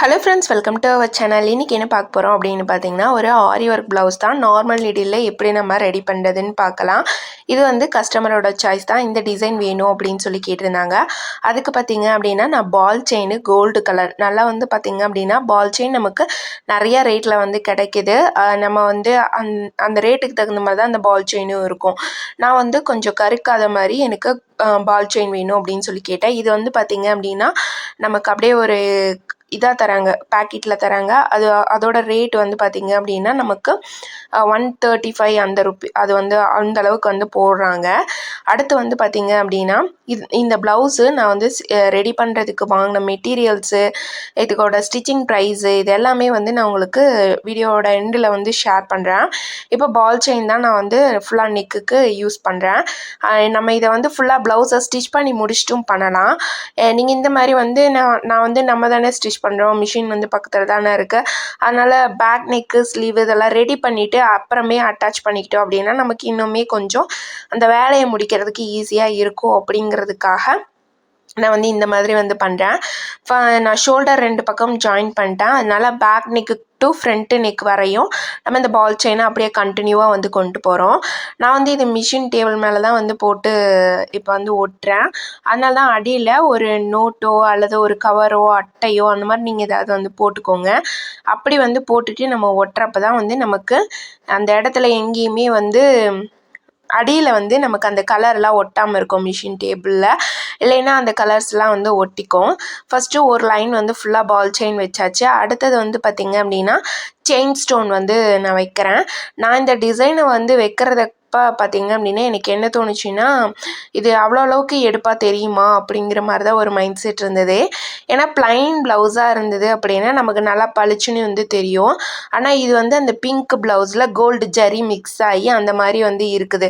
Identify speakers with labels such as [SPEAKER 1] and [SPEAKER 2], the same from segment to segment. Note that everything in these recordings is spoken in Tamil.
[SPEAKER 1] hello friends welcome to our channel இன்றைக்கி என்ன பார்க்க போகிறோம் அப்படின்னு பார்த்தீங்கன்னா ஒரு ஆரி ஒர்க் ப்ளவுஸ் தான் நார்மல் நிடியில் எப்படி நம்ம ரெடி பண்ணுறதுன்னு பார்க்கலாம் இது வந்து கஸ்டமரோட சாய்ஸ் தான் இந்த டிசைன் வேணும் அப்படின்னு சொல்லி கேட்டிருந்தாங்க அதுக்கு பார்த்தீங்க அப்படின்னா நான் பால் செயின் கோல்டு கலர் நல்லா வந்து பார்த்தீங்க அப்படின்னா பால் செயின் நமக்கு நிறைய ரேட்டில் வந்து கிடைக்கிது நம்ம வந்து அந் அந்த ரேட்டுக்கு தகுந்த மாதிரி தான் அந்த பால் செயினும் இருக்கும் நான் வந்து கொஞ்சம் கருக்காத மாதிரி எனக்கு பால் செயின் வேணும் அப்படின்னு சொல்லி கேட்டேன் இது வந்து பார்த்திங்க அப்படின்னா நமக்கு அப்படியே ஒரு இதாக தராங்க பேக்கெட்டில் தராங்க அது அதோட ரேட் வந்து பார்த்திங்க அப்படின்னா நமக்கு ஒன் தேர்ட்டி ஃபைவ் அந்த ருப்பி அது வந்து அந்த அளவுக்கு வந்து போடுறாங்க அடுத்து வந்து பார்த்திங்க அப்படின்னா இது இந்த ப்ளவுஸு நான் வந்து ரெடி பண்ணுறதுக்கு வாங்கின மெட்டீரியல்ஸு இதுக்கோட ஸ்டிச்சிங் ப்ரைஸு இது எல்லாமே வந்து நான் உங்களுக்கு வீடியோவோட எண்டில் வந்து ஷேர் பண்ணுறேன் இப்போ பால் செயின் தான் நான் வந்து ஃபுல்லாக நிக்குக்கு யூஸ் பண்ணுறேன் நம்ம இதை வந்து ஃபுல்லாக ப்ளவுஸை ஸ்டிச் பண்ணி முடிச்சிட்டும் பண்ணலாம் நீங்கள் இந்த மாதிரி வந்து நான் நான் வந்து நம்ம தானே ஸ்டிச் பண்ணுறோம் மிஷின் வந்து பக்கத்தில் தானே இருக்குது அதனால் பேக் நெக்கு ஸ்லீவ் இதெல்லாம் ரெடி பண்ணிவிட்டு அப்புறமே அட்டாச் பண்ணிக்கிட்டோம் அப்படின்னா நமக்கு இன்னுமே கொஞ்சம் அந்த வேலையை முடிக்கிறதுக்கு ஈஸியாக இருக்கும் அப்படிங்கிறதுக்காக நான் வந்து இந்த மாதிரி வந்து பண்ணுறேன் நான் ஷோல்டர் ரெண்டு பக்கம் ஜாயின் பண்ணிட்டேன் அதனால் back neck to front neck வரையும் நம்ம இந்த பால் செயினை அப்படியே கண்டினியூவாக வந்து கொண்டு போகிறோம் நான் வந்து இது மிஷின் டேபிள் மேலே தான் வந்து போட்டு இப்போ வந்து ஒட்டுறேன் அதனால தான் அடியில் ஒரு நோட்டோ அல்லது ஒரு கவரோ அட்டையோ அந்த மாதிரி நீங்கள் ஏதாவது வந்து போட்டுக்கோங்க அப்படி வந்து போட்டுட்டு நம்ம ஒட்டுறப்ப தான் வந்து நமக்கு அந்த இடத்துல எங்கேயுமே வந்து அடியில் வந்து நமக்கு அந்த கலர்லாம் ஒட்டாமல் இருக்கும் மிஷின் டேபிளில் இல்லைன்னா அந்த கலர்ஸ்லாம் வந்து ஒட்டிக்கும் ஃபஸ்ட்டு ஒரு லைன் வந்து ஃபுல்லாக பால் செயின் வச்சாச்சு அடுத்தது வந்து பார்த்திங்க அப்படின்னா செயின் ஸ்டோன் வந்து நான் வைக்கிறேன் நான் இந்த டிசைனை வந்து வைக்கிறத அப்போ பார்த்தீங்க அப்படின்னா எனக்கு என்ன தோணுச்சுன்னா இது அவ்வளோ அளவுக்கு எடுப்பாக தெரியுமா அப்படிங்கிற மாதிரி தான் ஒரு மைண்ட் செட் இருந்தது ஏன்னா பிளைன் ப்ளவுஸாக இருந்தது அப்படின்னா நமக்கு நல்லா பளிச்சுன்னு வந்து தெரியும் ஆனால் இது வந்து அந்த பிங்க் ப்ளவுஸில் கோல்டு ஜரி மிக்ஸ் ஆகி அந்த மாதிரி வந்து இருக்குது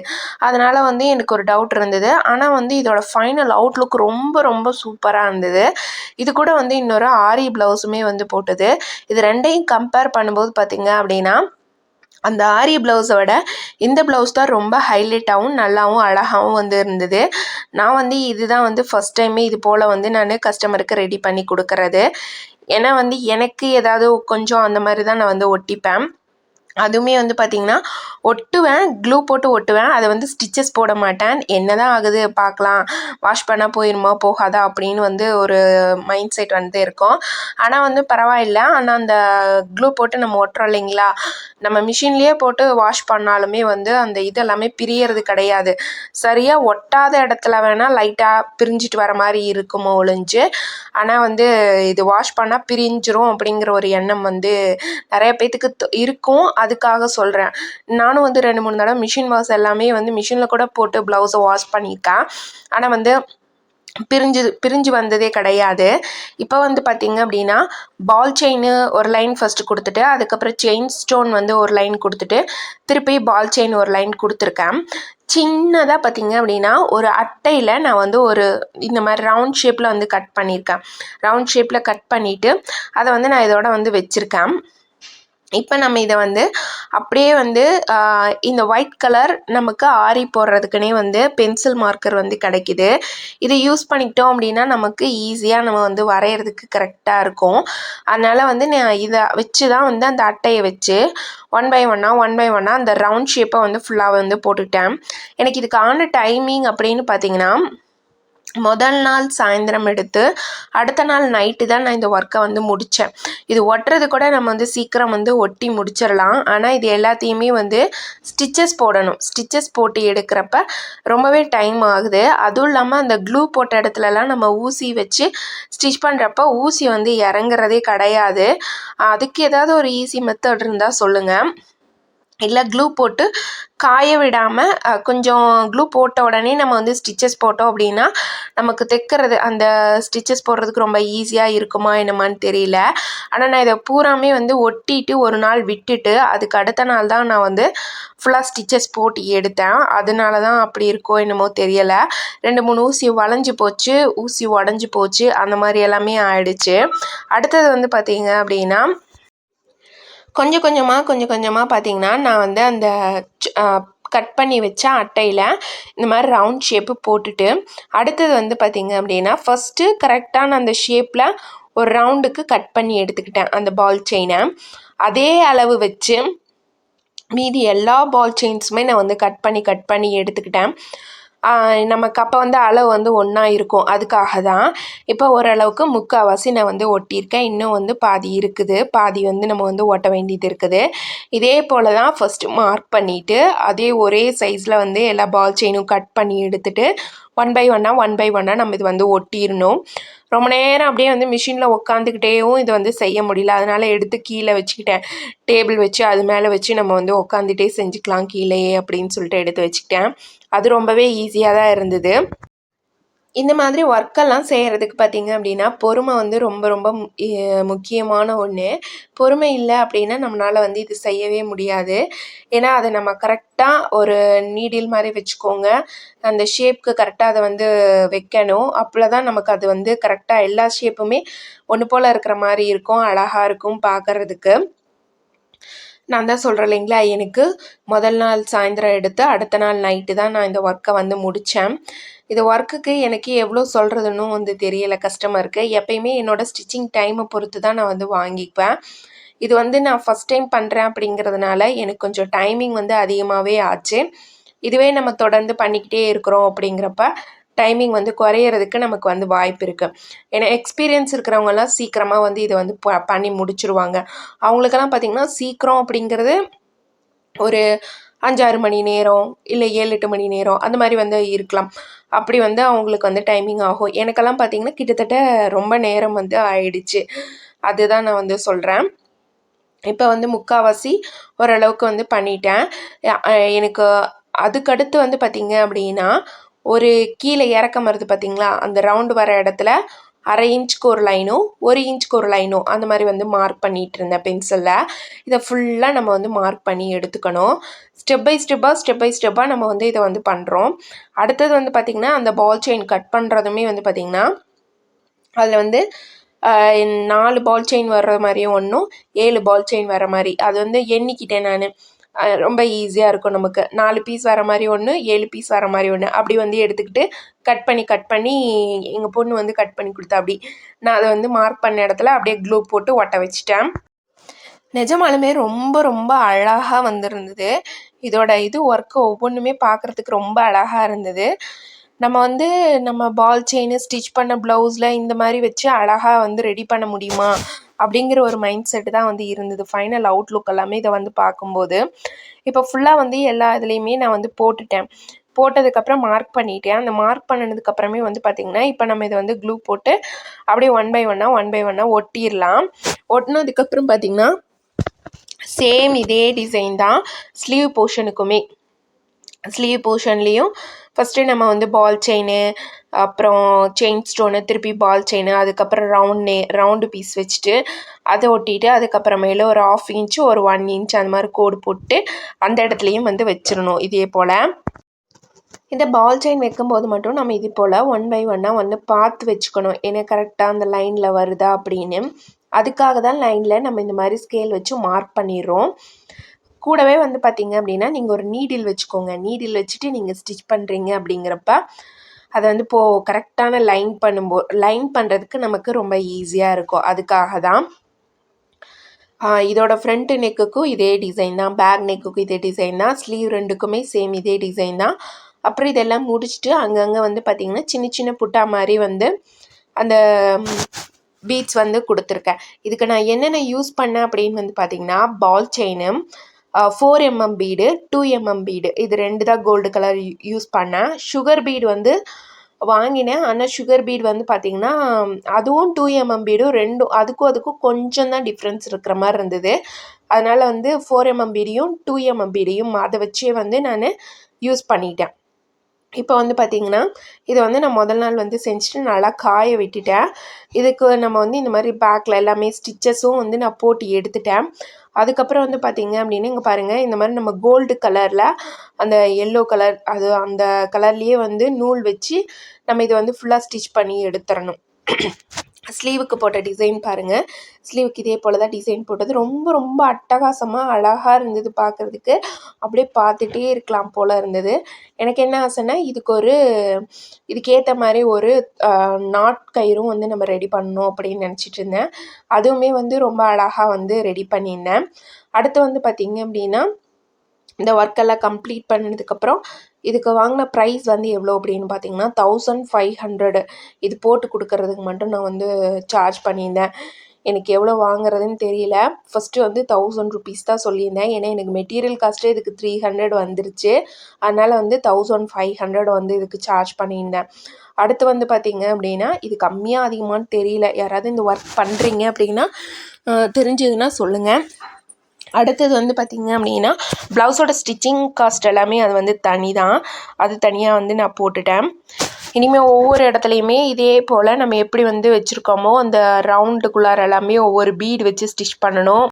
[SPEAKER 1] அதனால் வந்து எனக்கு ஒரு டவுட் இருந்தது ஆனால் வந்து இதோட ஃபைனல் அவுட்லுக் ரொம்ப ரொம்ப சூப்பராக இருந்தது இது கூட வந்து இன்னொரு ஆரி ப்ளவுஸுமே வந்து போட்டது இது ரெண்டையும் கம்பேர் பண்ணும்போது பார்த்திங்க அப்படின்னா அந்த ஆரி ப்ளவுஸை விட இந்த ப்ளவுஸ் தான் ரொம்ப ஹைலைட்டாகவும் நல்லாவும் அழகாகவும் வந்து இருந்தது நான் வந்து இதுதான் வந்து ஃபஸ்ட் டைமே இது போல் வந்து நான் கஸ்டமருக்கு ரெடி பண்ணி கொடுக்குறது ஏன்னா வந்து எனக்கு ஏதாவது கொஞ்சம் அந்த மாதிரி தான் நான் வந்து ஒட்டிப்பேன் அதுவுமே வந்து பார்த்திங்கன்னா ஒட்டுவேன் க்ளூ போட்டு ஒட்டுவேன் அதை வந்து ஸ்டிச்சஸ் போட மாட்டேன் என்ன தான் ஆகுது பார்க்கலாம் வாஷ் பண்ணால் போயிருமா போகாதா அப்படின்னு வந்து ஒரு மைண்ட் செட் வந்து இருக்கும் ஆனால் வந்து பரவாயில்ல ஆனால் அந்த க்ளூ போட்டு நம்ம ஒட்டுறோம் இல்லைங்களா நம்ம மிஷின்லேயே போட்டு வாஷ் பண்ணாலுமே வந்து அந்த இது எல்லாமே பிரியறது கிடையாது சரியாக ஒட்டாத இடத்துல வேணால் லைட்டாக பிரிஞ்சிட்டு வர மாதிரி இருக்குமோ ஒழிஞ்சு ஆனால் வந்து இது வாஷ் பண்ணால் பிரிஞ்சிரும் அப்படிங்கிற ஒரு எண்ணம் வந்து நிறைய பேத்துக்கு இருக்கும் அதுக்காக சொல்கிறேன் நானும் வந்து ரெண்டு மூணு தடவை மிஷின் வாஷ் எல்லாமே வந்து மிஷினில் கூட போட்டு ப்ளவுஸை வாஷ் பண்ணியிருக்கேன் ஆனால் வந்து பிரிஞ்சு பிரிஞ்சு வந்ததே கிடையாது இப்போ வந்து பார்த்திங்க அப்படின்னா பால் செயின் ஒரு லைன் ஃபஸ்ட்டு கொடுத்துட்டு அதுக்கப்புறம் செயின் ஸ்டோன் வந்து ஒரு லைன் கொடுத்துட்டு திருப்பி பால் செயின் ஒரு லைன் கொடுத்துருக்கேன் சின்னதாக பார்த்திங்க அப்படின்னா ஒரு அட்டையில் நான் வந்து ஒரு இந்த மாதிரி ரவுண்ட் ஷேப்பில் வந்து கட் பண்ணியிருக்கேன் ரவுண்ட் ஷேப்பில் கட் பண்ணிவிட்டு அதை வந்து நான் இதோட வந்து வச்சுருக்கேன் இப்போ நம்ம இதை வந்து அப்படியே வந்து இந்த ஒயிட் கலர் நமக்கு ஆரி போடுறதுக்குனே வந்து பென்சில் மார்க்கர் வந்து கிடைக்கிது இதை யூஸ் பண்ணிக்கிட்டோம் அப்படின்னா நமக்கு ஈஸியாக நம்ம வந்து வரைகிறதுக்கு கரெக்டாக இருக்கும் அதனால் வந்து நான் இதை வச்சு தான் வந்து அந்த அட்டையை வச்சு ஒன் பை ஒன்னாக ஒன் பை ஒன்னாக அந்த ரவுண்ட் ஷேப்பை வந்து ஃபுல்லாக வந்து போட்டுக்கிட்டேன் எனக்கு இதுக்கான டைமிங் அப்படின்னு பார்த்தீங்கன்னா முதல் நாள் சாயந்தரம் எடுத்து அடுத்த நாள் நைட்டு தான் நான் இந்த ஒர்க்கை வந்து முடித்தேன் இது ஒட்டுறது கூட நம்ம வந்து சீக்கிரம் வந்து ஒட்டி முடிச்சிடலாம் ஆனால் இது எல்லாத்தையுமே வந்து ஸ்டிச்சஸ் போடணும் ஸ்டிச்சஸ் போட்டு எடுக்கிறப்ப ரொம்பவே டைம் ஆகுது அதுவும் இல்லாமல் அந்த க்ளூ போட்ட இடத்துலலாம் நம்ம ஊசி வச்சு ஸ்டிச் பண்ணுறப்ப ஊசி வந்து இறங்குறதே கிடையாது அதுக்கு ஏதாவது ஒரு ஈஸி மெத்தட் இருந்தால் சொல்லுங்கள் இல்லை க்ளூ போட்டு காய விடாமல் கொஞ்சம் க்ளூ போட்ட உடனே நம்ம வந்து ஸ்டிச்சஸ் போட்டோம் அப்படின்னா நமக்கு தைக்கிறது அந்த ஸ்டிச்சஸ் போடுறதுக்கு ரொம்ப ஈஸியாக இருக்குமா என்னமான்னு தெரியல ஆனால் நான் இதை பூராமே வந்து ஒட்டிட்டு ஒரு நாள் விட்டுட்டு அதுக்கு அடுத்த நாள் தான் நான் வந்து ஃபுல்லாக ஸ்டிச்சஸ் போட்டு எடுத்தேன் அதனால தான் அப்படி இருக்கோ என்னமோ தெரியலை ரெண்டு மூணு ஊசி வளைஞ்சு போச்சு ஊசி உடஞ்சி போச்சு அந்த மாதிரி எல்லாமே ஆயிடுச்சு அடுத்தது வந்து பார்த்திங்க அப்படின்னா கொஞ்சம் கொஞ்சமாக கொஞ்சம் கொஞ்சமாக பார்த்தீங்கன்னா நான் வந்து அந்த கட் பண்ணி வச்ச அட்டையில் இந்த மாதிரி ரவுண்ட் ஷேப்பு போட்டுட்டு அடுத்தது வந்து பார்த்திங்க அப்படின்னா ஃபஸ்ட்டு கரெக்டான அந்த ஷேப்பில் ஒரு ரவுண்டுக்கு கட் பண்ணி எடுத்துக்கிட்டேன் அந்த பால் செயினை அதே அளவு வச்சு மீதி எல்லா பால் செயின்ஸுமே நான் வந்து கட் பண்ணி கட் பண்ணி எடுத்துக்கிட்டேன் நமக்கு அப்போ வந்து அளவு வந்து ஒன்றா இருக்கும் அதுக்காக தான் இப்போ ஓரளவுக்கு முக்கால்வாசி நான் வந்து ஒட்டியிருக்கேன் இன்னும் வந்து பாதி இருக்குது பாதி வந்து நம்ம வந்து ஒட்ட வேண்டியது இருக்குது இதே போல் தான் ஃபஸ்ட்டு மார்க் பண்ணிவிட்டு அதே ஒரே சைஸில் வந்து எல்லா பால் செயினும் கட் பண்ணி எடுத்துகிட்டு ஒன் பை ஒன்னாக ஒன் பை ஒன்னாக நம்ம இது வந்து ஒட்டிடணும் ரொம்ப நேரம் அப்படியே வந்து மிஷினில் உட்காந்துக்கிட்டேவும் இது வந்து செய்ய முடியல அதனால் எடுத்து கீழே வச்சுக்கிட்டேன் டேபிள் வச்சு அது மேலே வச்சு நம்ம வந்து உட்காந்துட்டே செஞ்சுக்கலாம் கீழேயே அப்படின்னு சொல்லிட்டு எடுத்து வச்சுக்கிட்டேன் அது ரொம்பவே ஈஸியாக தான் இருந்தது இந்த மாதிரி ஒர்க்கெல்லாம் செய்கிறதுக்கு பார்த்திங்க அப்படின்னா பொறுமை வந்து ரொம்ப ரொம்ப முக்கியமான ஒன்று பொறுமை இல்லை அப்படின்னா நம்மளால் வந்து இது செய்யவே முடியாது ஏன்னா அதை நம்ம கரெக்டாக ஒரு நீடில் மாதிரி வச்சுக்கோங்க அந்த ஷேப்புக்கு கரெக்டாக அதை வந்து வைக்கணும் அப்போ தான் நமக்கு அது வந்து கரெக்டாக எல்லா ஷேப்புமே ஒன்று போல் இருக்கிற மாதிரி இருக்கும் அழகாக இருக்கும் பார்க்குறதுக்கு நான் தான் சொல்கிறேன் இல்லைங்களா எனக்கு முதல் நாள் சாயந்தரம் எடுத்து அடுத்த நாள் நைட்டு தான் நான் இந்த ஒர்க்கை வந்து முடித்தேன் இந்த ஒர்க்குக்கு எனக்கு எவ்வளோ சொல்கிறதுன்னு வந்து தெரியலை கஸ்டமருக்கு எப்பயுமே என்னோடய ஸ்டிச்சிங் டைமை பொறுத்து தான் நான் வந்து வாங்கிப்பேன் இது வந்து நான் ஃபஸ்ட் டைம் பண்ணுறேன் அப்படிங்கிறதுனால எனக்கு கொஞ்சம் டைமிங் வந்து அதிகமாகவே ஆச்சு இதுவே நம்ம தொடர்ந்து பண்ணிக்கிட்டே இருக்கிறோம் அப்படிங்கிறப்ப டைமிங் வந்து குறையிறதுக்கு நமக்கு வந்து வாய்ப்பு இருக்குது ஏன்னா எக்ஸ்பீரியன்ஸ் இருக்கிறவங்கலாம் சீக்கிரமாக வந்து இதை வந்து ப பண்ணி முடிச்சுருவாங்க அவங்களுக்கெல்லாம் பார்த்திங்கன்னா சீக்கிரம் அப்படிங்கிறது ஒரு அஞ்சாறு மணி நேரம் இல்லை ஏழு எட்டு மணி நேரம் அந்த மாதிரி வந்து இருக்கலாம் அப்படி வந்து அவங்களுக்கு வந்து டைமிங் ஆகும் எனக்கெல்லாம் பார்த்திங்கன்னா கிட்டத்தட்ட ரொம்ப நேரம் வந்து ஆயிடுச்சு அதுதான் நான் வந்து சொல்கிறேன் இப்போ வந்து முக்காவாசி ஓரளவுக்கு வந்து பண்ணிட்டேன் எனக்கு அதுக்கடுத்து வந்து பார்த்திங்க அப்படின்னா ஒரு கீழே இறக்கம் வருது பார்த்தீங்களா அந்த ரவுண்டு வர இடத்துல அரை இன்ச்சுக்கு ஒரு லைனும் ஒரு இன்ச்சுக்கு ஒரு லைனோ அந்த மாதிரி வந்து மார்க் பண்ணிகிட்டு இருந்தேன் பென்சிலில் இதை ஃபுல்லாக நம்ம வந்து மார்க் பண்ணி எடுத்துக்கணும் ஸ்டெப் பை ஸ்டெப்பாக ஸ்டெப் பை ஸ்டெப்பாக நம்ம வந்து இதை வந்து பண்ணுறோம் அடுத்தது வந்து பார்த்திங்கன்னா அந்த பால் செயின் கட் பண்ணுறதுமே வந்து பார்த்திங்கன்னா அதில் வந்து நாலு பால் செயின் வர்ற மாதிரியும் ஒன்றும் ஏழு பால் செயின் வர மாதிரி அது வந்து எண்ணிக்கிட்டேன் நான் ரொம்ப ஈஸியாக இருக்கும் நமக்கு நாலு பீஸ் வர மாதிரி ஒன்று ஏழு பீஸ் வர மாதிரி ஒன்று அப்படி வந்து எடுத்துக்கிட்டு கட் பண்ணி கட் பண்ணி எங்கள் பொண்ணு வந்து கட் பண்ணி கொடுத்தா அப்படி நான் அதை வந்து மார்க் பண்ண இடத்துல அப்படியே க்ளூ போட்டு ஒட்ட வச்சிட்டேன் நிஜமாலுமே ரொம்ப ரொம்ப அழகாக வந்திருந்தது இதோட இது ஒர்க்கு ஒவ்வொன்றுமே பார்க்குறதுக்கு ரொம்ப அழகாக இருந்தது நம்ம வந்து நம்ம பால் செயின் ஸ்டிச் பண்ண ப்ளவுஸில் இந்த மாதிரி வச்சு அழகாக வந்து ரெடி பண்ண முடியுமா அப்படிங்கிற ஒரு மைண்ட் செட் தான் வந்து இருந்தது ஃபைனல் அவுட்லுக் எல்லாமே இதை வந்து பார்க்கும்போது இப்போ ஃபுல்லாக வந்து எல்லா இதுலேயுமே நான் வந்து போட்டுட்டேன் போட்டதுக்கப்புறம் மார்க் பண்ணிட்டேன் அந்த மார்க் பண்ணதுக்கப்புறமே வந்து பார்த்திங்கன்னா இப்போ நம்ம இதை வந்து க்ளூ போட்டு அப்படியே ஒன் பை ஒன்னாக ஒன் பை ஒன்னாக ஒட்டிடலாம் ஒட்டினதுக்கப்புறம் பார்த்திங்கன்னா சேம் இதே டிசைன் தான் ஸ்லீவ் போர்ஷனுக்குமே ஸ்லீவ் போர்ஷன்லேயும் ஃபஸ்ட்டு நம்ம வந்து பால் செயினு அப்புறம் செயின் ஸ்டோனு திருப்பி பால் செயினு அதுக்கப்புறம் ரவுண்ட் நே ரவுண்டு பீஸ் வச்சுட்டு அதை ஒட்டிட்டு அதுக்கப்புறமேல ஒரு ஆஃப் இன்ச்சு ஒரு ஒன் இன்ச் அந்த மாதிரி கோடு போட்டு அந்த இடத்துலையும் வந்து வச்சிடணும் இதே போல் இந்த பால் செயின் வைக்கும்போது மட்டும் நம்ம இது போல் ஒன் பை ஒன்னாக வந்து பார்த்து வச்சுக்கணும் ஏன்னா கரெக்டாக அந்த லைனில் வருதா அப்படின்னு அதுக்காக தான் லைனில் நம்ம இந்த மாதிரி ஸ்கேல் வச்சு மார்க் பண்ணிடுறோம் கூடவே வந்து பார்த்திங்க அப்படின்னா நீங்கள் ஒரு நீடில் வச்சுக்கோங்க நீடில் வச்சுட்டு நீங்கள் ஸ்டிச் பண்ணுறீங்க அப்படிங்கிறப்ப அதை வந்து போ கரெக்டான லைன் பண்ணும்போ லைன் பண்ணுறதுக்கு நமக்கு ரொம்ப ஈஸியாக இருக்கும் அதுக்காக தான் இதோட ஃப்ரண்ட் நெக்குக்கும் இதே டிசைன் தான் பேக் நெக்குக்கும் இதே டிசைன் தான் ஸ்லீவ் ரெண்டுக்குமே சேம் இதே டிசைன் தான் அப்புறம் இதெல்லாம் முடிச்சுட்டு அங்கங்கே வந்து பார்த்திங்கன்னா சின்ன சின்ன புட்டா மாதிரி வந்து அந்த பீட்ஸ் வந்து கொடுத்துருக்கேன் இதுக்கு நான் என்னென்ன யூஸ் பண்ணேன் அப்படின்னு வந்து பார்த்திங்கன்னா பால் செயினும் four mm bead two mm bead இது ரெண்டு தான் கோல்டு கலர் யூஸ் பண்ணேன் சுகர் பீடு வந்து வாங்கினேன் ஆனால் சுகர் பீடு வந்து பார்த்திங்கன்னா அதுவும் டூ எம்எம் பீடும் ரெண்டும் அதுக்கும் அதுக்கும் கொஞ்சம் தான் டிஃப்ரென்ஸ் இருக்கிற மாதிரி இருந்தது அதனால் வந்து ஃபோர் எம்எம் பீடியும் டூ எம்எம் பீடியும் அதை வச்சே வந்து நான் யூஸ் பண்ணிட்டேன் இப்போ வந்து பார்த்திங்கன்னா இதை வந்து நான் முதல் நாள் வந்து செஞ்சுட்டு நல்லா காய விட்டுட்டேன் இதுக்கு நம்ம வந்து இந்த மாதிரி பேக்கில் எல்லாமே ஸ்டிச்சஸும் வந்து நான் போட்டு எடுத்துட்டேன் அதுக்கப்புறம் வந்து பார்த்தீங்க அப்படின்னா இங்கே பாருங்கள் இந்த மாதிரி நம்ம கோல்டு கலரில் அந்த எல்லோ கலர் அது அந்த கலர்லேயே வந்து நூல் வச்சு நம்ம இதை வந்து ஃபுல்லாக ஸ்டிச் பண்ணி எடுத்துடணும் ஸ்லீவுக்கு போட்ட டிசைன் பாருங்கள் ஸ்லீவுக்கு இதே போல் தான் டிசைன் போட்டது ரொம்ப ரொம்ப அட்டகாசமாக அழகாக இருந்தது பார்க்குறதுக்கு அப்படியே பார்த்துட்டே இருக்கலாம் போல் இருந்தது எனக்கு என்ன ஆசைன்னா இதுக்கு ஒரு இதுக்கேற்ற மாதிரி ஒரு நாட் கயிறும் வந்து நம்ம ரெடி பண்ணணும் அப்படின்னு நினச்சிட்டு இருந்தேன் அதுவுமே வந்து ரொம்ப அழகாக வந்து ரெடி பண்ணியிருந்தேன் அடுத்து வந்து பார்த்திங்க அப்படின்னா இந்த ஒர்க்கெல்லாம் கம்ப்ளீட் பண்ணதுக்கப்புறம் இதுக்கு வாங்கின ப்ரைஸ் வந்து எவ்வளோ அப்படின்னு பார்த்தீங்கன்னா தௌசண்ட் ஃபைவ் ஹண்ட்ரடு இது போட்டு கொடுக்கறதுக்கு மட்டும் நான் வந்து சார்ஜ் பண்ணியிருந்தேன் எனக்கு எவ்வளோ வாங்குறதுன்னு தெரியல ஃபஸ்ட்டு வந்து தௌசண்ட் ருபீஸ் தான் சொல்லியிருந்தேன் ஏன்னா எனக்கு மெட்டீரியல் காஸ்ட்டே இதுக்கு த்ரீ ஹண்ட்ரட் வந்துருச்சு அதனால் வந்து தௌசண்ட் ஃபைவ் ஹண்ட்ரட் வந்து இதுக்கு சார்ஜ் பண்ணியிருந்தேன் அடுத்து வந்து பார்த்தீங்க அப்படின்னா இது கம்மியாக அதிகமானு தெரியல யாராவது இந்த ஒர்க் பண்ணுறீங்க அப்படின்னா தெரிஞ்சதுன்னா சொல்லுங்கள் அடுத்தது வந்து பார்த்திங்க அப்படின்னா ப்ளவுஸோட ஸ்டிச்சிங் காஸ்ட் எல்லாமே அது வந்து தனி தான் அது தனியாக வந்து நான் போட்டுட்டேன் இனிமேல் ஒவ்வொரு இடத்துலையுமே இதே போல் நம்ம எப்படி வந்து வச்சுருக்கோமோ அந்த ரவுண்டுக்குள்ளார எல்லாமே ஒவ்வொரு பீடு வச்சு ஸ்டிச் பண்ணணும்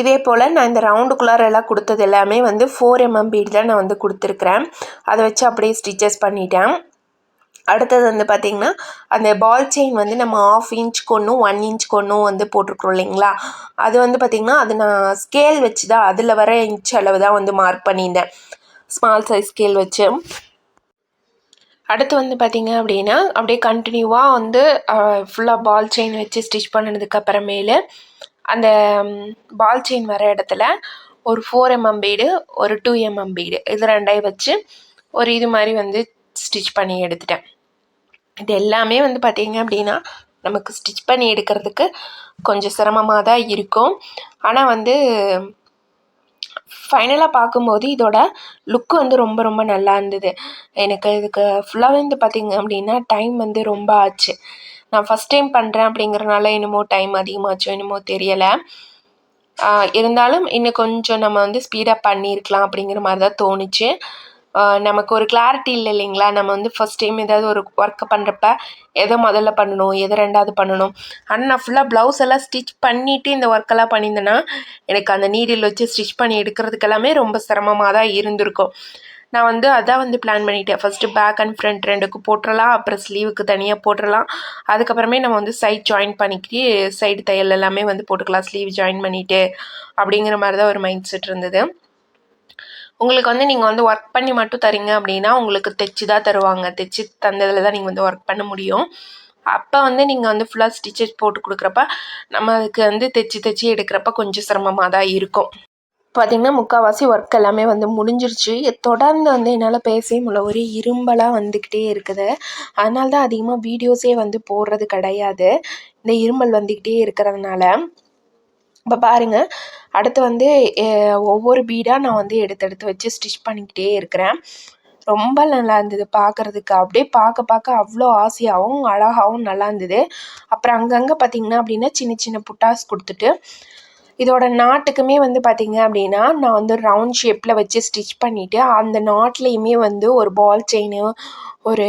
[SPEAKER 1] இதே போல் நான் இந்த குலர் எல்லாம் கொடுத்தது எல்லாமே வந்து ஃபோர் எம்எம் பீடு தான் நான் வந்து கொடுத்துருக்குறேன் அதை வச்சு அப்படியே ஸ்டிச்சஸ் பண்ணிட்டேன் அடுத்தது வந்து பார்த்திங்கன்னா அந்த பால் செயின் வந்து நம்ம ஆஃப் இன்ச் கொன்றும் ஒன் இன்ச் கொன்றும் வந்து போட்டிருக்குறோம் இல்லைங்களா அது வந்து பார்த்திங்கன்னா அது நான் ஸ்கேல் வச்சு தான் அதில் வர இன்ச் அளவு தான் வந்து மார்க் பண்ணியிருந்தேன் ஸ்மால் சைஸ் ஸ்கேல் வச்சு அடுத்து வந்து பார்த்திங்க அப்படின்னா அப்படியே கண்டினியூவாக வந்து ஃபுல்லாக பால் செயின் வச்சு ஸ்டிச் பண்ணினதுக்கு அந்த பால் செயின் வர இடத்துல ஒரு ஃபோர் எம்எம் பீடு ஒரு டூ எம்எம் பீடு இது ரெண்டையும் வச்சு ஒரு இது மாதிரி வந்து ஸ்டிச் பண்ணி எடுத்துட்டேன் இது எல்லாமே வந்து பார்த்திங்க அப்படின்னா நமக்கு ஸ்டிச் பண்ணி எடுக்கிறதுக்கு கொஞ்சம் சிரமமாக தான் இருக்கும் ஆனால் வந்து ஃபைனலாக பார்க்கும்போது இதோட லுக் வந்து ரொம்ப ரொம்ப நல்லா இருந்தது எனக்கு இதுக்கு ஃபுல்லாக வந்து பார்த்திங்க அப்படின்னா டைம் வந்து ரொம்ப ஆச்சு நான் ஃபஸ்ட் டைம் பண்ணுறேன் அப்படிங்கிறனால என்னமோ டைம் அதிகமாச்சோ என்னமோ தெரியலை இருந்தாலும் இன்னும் கொஞ்சம் நம்ம வந்து ஸ்பீடாக பண்ணியிருக்கலாம் அப்படிங்கிற மாதிரி தான் தோணுச்சு நமக்கு ஒரு கிளாரிட்டி இல்லை இல்லைங்களா நம்ம வந்து ஃபஸ்ட் டைம் ஏதாவது ஒரு ஒர்க்கை பண்ணுறப்ப எதை முதல்ல பண்ணணும் எதை ரெண்டாவது பண்ணணும் ஆனால் நான் ஃபுல்லாக ப்ளவுஸ் எல்லாம் ஸ்டிச் பண்ணிவிட்டு இந்த ஒர்க்கெல்லாம் பண்ணியிருந்தேன்னா எனக்கு அந்த நீரில் வச்சு ஸ்டிச் பண்ணி எடுக்கிறதுக்கெல்லாமே ரொம்ப சிரமமாக தான் இருந்திருக்கும் நான் வந்து அதான் வந்து பிளான் பண்ணிட்டேன் ஃபஸ்ட்டு பேக் அண்ட் ஃப்ரண்ட் ரெண்டுக்கு போட்டுடலாம் அப்புறம் ஸ்லீவுக்கு தனியாக போட்டுடலாம் அதுக்கப்புறமே நம்ம வந்து சைட் ஜாயின் பண்ணிக்கிட்டு சைடு தையல் எல்லாமே வந்து போட்டுக்கலாம் ஸ்லீவ் ஜாயின் பண்ணிவிட்டு அப்படிங்கிற மாதிரி தான் ஒரு மைண்ட் செட் இருந்தது உங்களுக்கு வந்து நீங்கள் வந்து ஒர்க் பண்ணி மட்டும் தரீங்க அப்படின்னா உங்களுக்கு தைச்சி தான் தருவாங்க தைச்சி தந்ததில் தான் நீங்கள் வந்து ஒர்க் பண்ண முடியும் அப்போ வந்து நீங்கள் வந்து ஃபுல்லாக ஸ்டிச்சஸ் போட்டு கொடுக்குறப்ப நம்மளுக்கு வந்து தைச்சி தைச்சி எடுக்கிறப்ப கொஞ்சம் சிரமமாக தான் இருக்கும் பார்த்திங்கன்னா முக்கால்வாசி ஒர்க் எல்லாமே வந்து முடிஞ்சிருச்சு தொடர்ந்து வந்து என்னால் பேசவே முடியல ஒரே இரும்பலாக வந்துக்கிட்டே இருக்குது அதனால தான் அதிகமாக வீடியோஸே வந்து போடுறது கிடையாது இந்த இருமல் வந்துக்கிட்டே இருக்கிறதுனால இப்போ பாருங்கள் அடுத்து வந்து ஒவ்வொரு பீடாக நான் வந்து எடுத்து எடுத்து வச்சு ஸ்டிச் பண்ணிக்கிட்டே இருக்கிறேன் ரொம்ப நல்லா இருந்தது பார்க்குறதுக்கு அப்படியே பார்க்க பார்க்க அவ்வளோ ஆசையாகவும் அழகாகவும் நல்லா இருந்தது அப்புறம் அங்கங்கே பார்த்தீங்கன்னா அப்படின்னா சின்ன சின்ன புட்டாஸ் கொடுத்துட்டு இதோட நாட்டுக்குமே வந்து பார்த்திங்க அப்படின்னா நான் வந்து ரவுண்ட் ஷேப்பில் வச்சு ஸ்டிச் பண்ணிவிட்டு அந்த நாட்லேயுமே வந்து ஒரு பால் செயின் ஒரு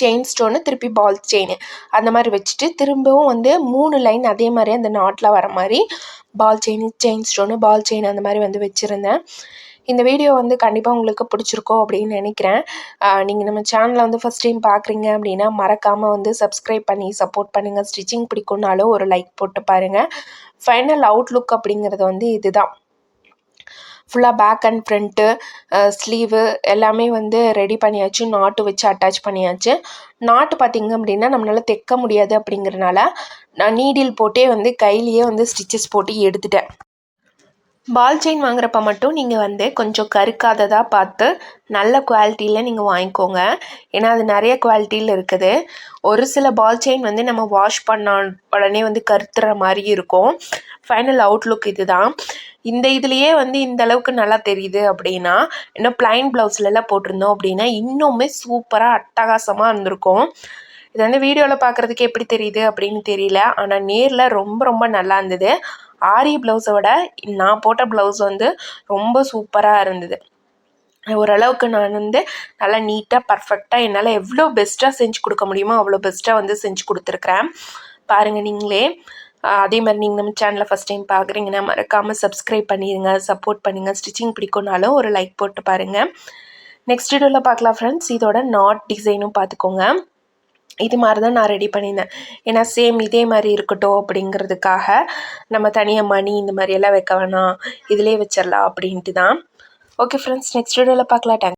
[SPEAKER 1] செயின் ஸ்டோனு திருப்பி பால் செயின் அந்த மாதிரி வச்சுட்டு திரும்பவும் வந்து மூணு லைன் அதே மாதிரி அந்த நாட்டில் வர மாதிரி ball chain chain stone ball chain அந்த மாதிரி வந்து வச்சுருந்தேன் இந்த வீடியோ வந்து கண்டிப்பாக உங்களுக்கு பிடிச்சிருக்கோம் அப்படின்னு நினைக்கிறேன் நீங்கள் நம்ம சேனலை வந்து ஃபஸ்ட் டைம் பார்க்குறீங்க அப்படின்னா மறக்காமல் வந்து சப்ஸ்கிரைப் பண்ணி சப்போர்ட் பண்ணுங்கள் ஸ்டிச்சிங் பிடிக்கும்னாலும் ஒரு லைக் போட்டு பாருங்கள் ஃபைனல் அவுட்லுக் அப்படிங்கிறது வந்து இதுதான் ஃபுல்லாக பேக் அண்ட் ஃப்ரண்ட்டு ஸ்லீவு எல்லாமே வந்து ரெடி பண்ணியாச்சு நாட்டு வச்சு அட்டாச் பண்ணியாச்சு நாட்டு பார்த்திங்க அப்படின்னா நம்மளால் தைக்க முடியாது அப்படிங்கிறனால நான் நீடில் போட்டே வந்து கையிலேயே வந்து ஸ்டிச்சஸ் போட்டு எடுத்துட்டேன் பால் செயின் வாங்குறப்ப மட்டும் நீங்கள் வந்து கொஞ்சம் கருக்காததாக பார்த்து நல்ல குவாலிட்டியில் நீங்கள் வாங்கிக்கோங்க ஏன்னா அது நிறைய குவாலிட்டியில் இருக்குது ஒரு சில பால் செயின் வந்து நம்ம வாஷ் பண்ண உடனே வந்து கருத்துற மாதிரி இருக்கும் ஃபைனல் அவுட்லுக் இது தான் இந்த இதுலேயே வந்து இந்த அளவுக்கு நல்லா தெரியுது அப்படின்னா இன்னும் பிளைன் ப்ளவுஸ்லலாம் போட்டிருந்தோம் அப்படின்னா இன்னுமே சூப்பராக அட்டகாசமாக இருந்திருக்கும் இது வந்து வீடியோவில் பார்க்குறதுக்கு எப்படி தெரியுது அப்படின்னு தெரியல ஆனால் நேரில் ரொம்ப ரொம்ப நல்லா இருந்தது ஆரி ப்ளவுஸோட நான் போட்ட ப்ளவுஸ் வந்து ரொம்ப சூப்பராக இருந்தது ஓரளவுக்கு நான் வந்து நல்லா நீட்டாக பர்ஃபெக்டாக என்னால் எவ்வளோ பெஸ்ட்டாக செஞ்சு கொடுக்க முடியுமோ அவ்வளோ பெஸ்ட்டாக வந்து செஞ்சு கொடுத்துருக்குறேன் பாருங்கள் நீங்களே அதே மாதிரி நீங்கள் நம்ம சேனலை ஃபஸ்ட் டைம் பார்க்குறீங்கன்னா மறக்காமல் சப்ஸ்கிரைப் பண்ணிடுங்க சப்போர்ட் பண்ணுங்கள் ஸ்டிச்சிங் பிடிக்கும்னாலும் ஒரு லைக் போட்டு பாருங்கள் நெக்ஸ்ட் வீடியோவில் பார்க்கலாம் ஃப்ரெண்ட்ஸ் இதோட நாட் டிசைனும் பார்த்துக்கோங்க இது மாதிரி தான் நான் ரெடி பண்ணியிருந்தேன் ஏன்னா சேம் இதே மாதிரி இருக்கட்டும் அப்படிங்கிறதுக்காக நம்ம தனியாக மணி இந்த மாதிரியெல்லாம் வைக்க வேணாம் இதிலே வச்சிடலாம் அப்படின்ட்டு தான் ஓகே ஃப்ரெண்ட்ஸ் நெக்ஸ்ட் வீடியோவில் பார்க்கலாம்